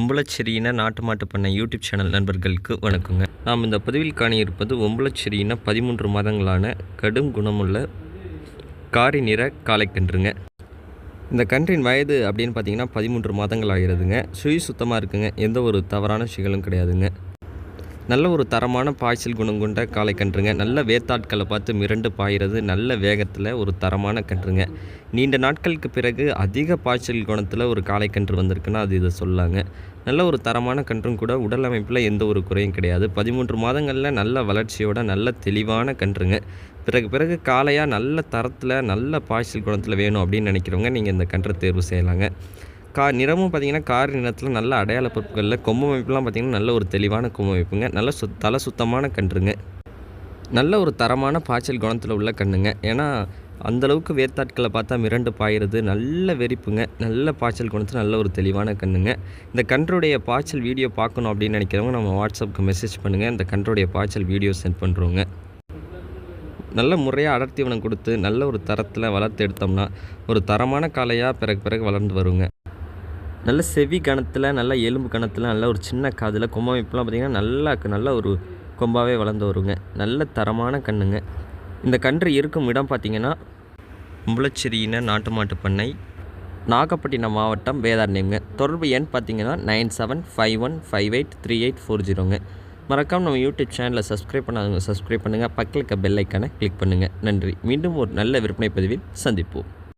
ஒம்பளச்செரியின நாட்டு மாட்டு பண்ணை யூடியூப் சேனல் நண்பர்களுக்கு வணக்கங்க. நாம் இந்த பதிவில் காணியிருப்பது ஒம்பளச்செரியின பதிமூன்று மாதங்களான கடும் குணமுள்ள காரி நிற காளைக்கன்றுங்க. இந்த கன்றின் வயது அப்படின்னு பார்த்தீங்கன்னா பதிமூன்று மாதங்கள் ஆகிறதுங்க. சுழி சுத்தமாக இருக்குங்க. எந்த ஒரு தவறான விஷயங்களும் கிடையாதுங்க. நல்ல ஒரு தரமான பாய்ச்சல் குணம் கொண்ட காளை கன்றுங்க. நல்ல வேத்தாட்களை பார்த்து மிரண்டு பாயிறது நல்ல வேகத்தில் ஒரு தரமான கன்றுங்க. நீண்ட நாட்களுக்கு பிறகு அதிக பாய்ச்சல் குணத்தில் ஒரு காளை கன்று வந்திருக்குன்னா அது இதை சொல்லாங்க. நல்ல ஒரு தரமான கன்றும் கூட உடல் அமைப்பில் எந்த ஒரு குறையும் கிடையாது. பதிமூன்று மாதங்களில் நல்ல வளர்ச்சியோட நல்ல தெளிவான கன்றுங்க. பிறகு பிறகு காளையாக நல்ல தரத்தில் நல்ல பாய்ச்சல் குணத்தில் வேணும் அப்படின்னு நினைக்கிறவங்க நீங்கள் இந்த கன்றை தேர்வு செய்யலாங்க. கா நிறமும் பார்த்தீங்கன்னா கார் நிறத்தில் நல்ல அடையாள பொருட்களில் கொம்பு அமைப்புலாம் பார்த்திங்கன்னா நல்ல ஒரு தெளிவான கொம்பு அமைப்புங்க. நல்ல சுத் தலை சுத்தமான கன்றுங்க. நல்ல ஒரு தரமான பாய்ச்சல் குணத்தில் உள்ள கண்ணுங்க. ஏன்னா அந்தளவுக்கு வேர்த்தாட்களை பார்த்தா மிரண்டு பாயிறது நல்ல வெறிப்புங்க. நல்ல பாய்ச்சல் குணத்தில் நல்ல ஒரு தெளிவான கண்ணுங்க. இந்த கன்றுடைய பாய்ச்சல் வீடியோ பார்க்கணும் அப்படின்னு நினைக்கிறவங்க நம்ம வாட்ஸ்அப்புக்கு மெசேஜ் பண்ணுங்கள் இந்த கன்றுடைய பாய்ச்சல் வீடியோ சென்ட் பண்ணுறோங்க நல்ல முறையாக அடர்த்தி வனம் கொடுத்து நல்ல ஒரு தரத்தில் வளர்த்து எடுத்தோம்னா ஒரு தரமான காளையாக பிறகு பிறகு வளர்ந்து வருங்க. நல்ல செவி கணத்தில் நல்ல எலும்பு கணத்தில் நல்ல ஒரு சின்ன காதில் கொம்பமைப்புலாம் பார்த்திங்கன்னா நல்லா நல்ல ஒரு கொம்பாகவே வளர்ந்து வருங்க. நல்ல தரமான கண்ணுங்க. இந்த கன்று இருக்கும் இடம் பார்த்திங்கன்னா முளச்செரியின நாட்டு மாட்டு பண்ணை நாகப்பட்டினம் மாவட்டம் வேதாரண்யங்க தொடர்பு எண் பார்த்தீங்கன்னா nine seven five one five eight three eight four ஜீரோங்க. மறக்காமல் நம்ம யூடியூப் சேனலை சப்ஸ்கிரைப் பண்ணாதவங்க சப்ஸ்கிரைப் பண்ணுங்கள் பக்கத்தில் இருக்க பெல் ஐக்கானை கிளிக் பண்ணுங்கள் நன்றி. மீண்டும் ஒரு நல்ல விற்பனை பதிவில் சந்திப்போம்.